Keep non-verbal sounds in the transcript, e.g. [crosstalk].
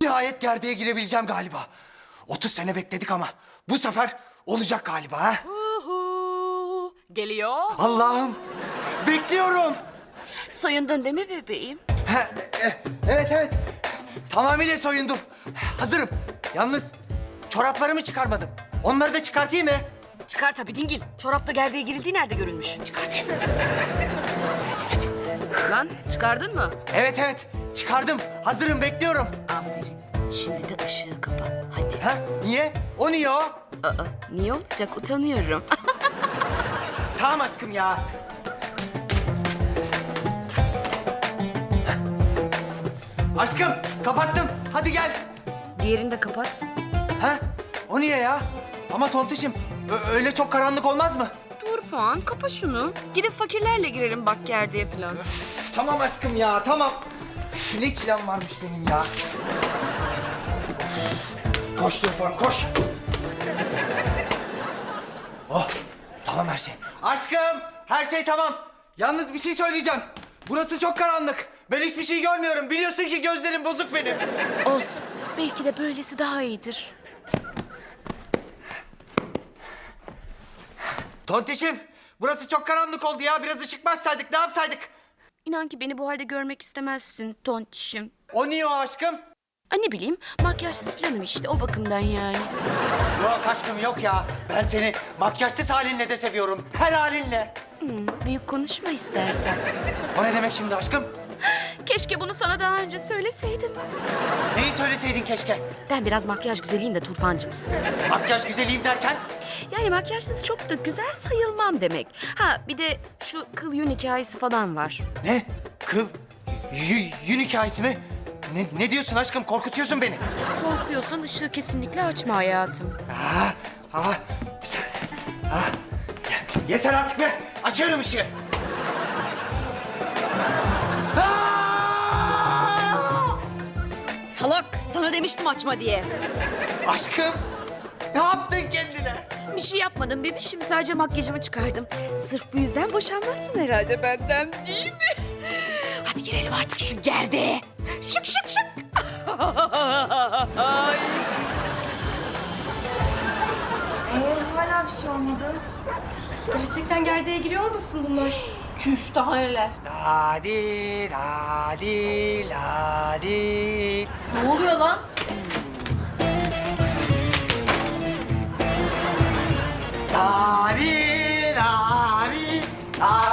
Nihayet gerdeğe girebileceğim galiba. 30 sene bekledik ama bu sefer olacak galiba ha. Uhu, geliyor. Allah'ım bekliyorum. Soyundun değil mi bebeğim? Ha, e, evet evet. Tamamıyla soyundum. Hazırım. Yalnız çoraplarımı çıkarmadım. Onları da çıkartayım mı? Çıkar tabii dingil. Çorapla gerdeğe girildiği nerede görülmüş? Çıkartayım. Lan çıkardın mı? Evet evet çıkardım. Hazırım bekliyorum. Aferin. Şimdi de ışığı kapa. Hadi. Ha niye? O niye o? Aa, niye olacak? Utanıyorum. [laughs] Tamam aşkım ya. Aşkım kapattım. Hadi gel. Diğerini de kapat. Ha? O niye ya? Ama tontişim öyle çok karanlık olmaz mı? Dur falan kapa şunu. Gidip fakirlerle girelim bak gerdeğe falan. Üf, tamam aşkım ya tamam. Üf, ne çilem varmış benim ya. Of. Koş Tufan koş. Oh tamam her şey. Aşkım her şey tamam. Yalnız bir şey söyleyeceğim. Burası çok karanlık. Ben hiçbir şey görmüyorum. Biliyorsun ki gözlerim bozuk benim. Olsun. Belki de böylesi daha iyidir. Tontişim burası çok karanlık oldu ya. Biraz ışık bassaydık ne yapsaydık? İnan ki beni bu halde görmek istemezsin tontişim. O niye o aşkım? Aa, ne bileyim makyajsız falanım işte o bakımdan yani. Yok aşkım yok ya. Ben seni makyajsız halinle de seviyorum. Her halinle. Hmm, büyük konuşma istersen. O ne demek şimdi aşkım? Keşke bunu sana daha önce söyleseydim. Neyi söyleseydin keşke? Ben biraz makyaj güzeliyim de Turfancığım. Makyaj güzeliyim derken? Yani makyajsız çok da güzel sayılmam demek. Ha bir de şu kıl yün hikayesi falan var. Ne? Kıl? Y- yün hikayesi mi? Ne, ne diyorsun aşkım? Korkutuyorsun beni. Korkuyorsan ışığı kesinlikle açma hayatım. Aa, aa, bir saniye. Aa, ye- yeter artık be. Açıyorum ışığı. Salak sana demiştim açma diye. Aşkım, ne yaptın kendine? Bir şey yapmadım bebişim sadece makyajımı çıkardım. Sırf bu yüzden boşanmazsın herhalde benden değil mi? Hadi girelim artık şu gerdeğe. Şık şık şık. Ay. Ee, hala bir şey olmadı. Gerçekten gerdeğe giriyor musun bunlar? Çüş daha neler. Ladi, adil, adil. Ne oluyor lan? Adil, adil, adil.